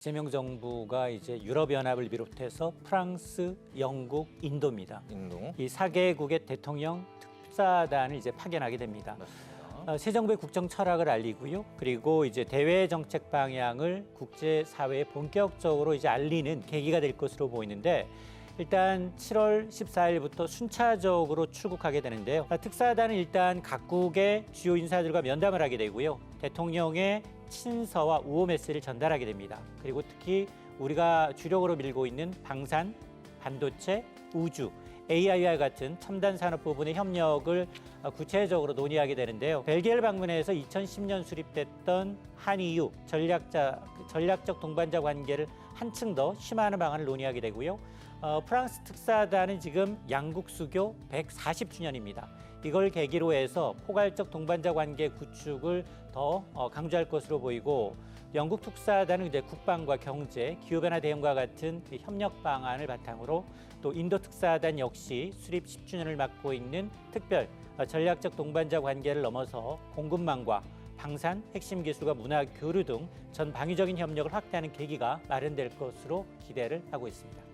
이재명 정부가 이제 유럽연합을 비롯해서 프랑스, 영국, 인도입니다. 인도. 이 4개국의 대통령 특사단을 이제 파견하게 됩니다. 어, 새 정부의 국정 철학을 알리고요. 그리고 이제 대외 정책 방향을 국제 사회에 본격적으로 이제 알리는 계기가 될 것으로 보이는데 일단 7월 14일부터 순차적으로 출국하게 되는데요. 아, 특사단은 일단 각국의 주요 인사들과 면담을 하게 되고요. 대통령의 친서와 우호 메시지를 전달하게 됩니다. 그리고 특히 우리가 주력으로 밀고 있는 방산, 반도체, 우주, AI와 같은 첨단 산업 부분의 협력을 어, 구체적으로 논의하게 되는데요. 벨기에를 방문해서 2010년 수립됐던 한EU 전략자 전략적 동반자 관계를 한층 더 심화하는 방안을 논의하게 되고요. 어, 프랑스 특사단은 지금 양국 수교 140주년입니다. 이걸 계기로 해서 포괄적 동반자 관계 구축을 더 어, 강조할 것으로 보이고 영국 특사단은 이제 국방과 경제, 기후변화 대응과 같은 그 협력 방안을 바탕으로 또 인도 특사단 역시 수립 10주년을 맞고 있는 특별 어, 전략적 동반자 관계를 넘어서 공급망과 방산, 핵심 기술과 문화 교류 등 전 방위적인 협력을 확대하는 계기가 마련될 것으로 기대를 하고 있습니다.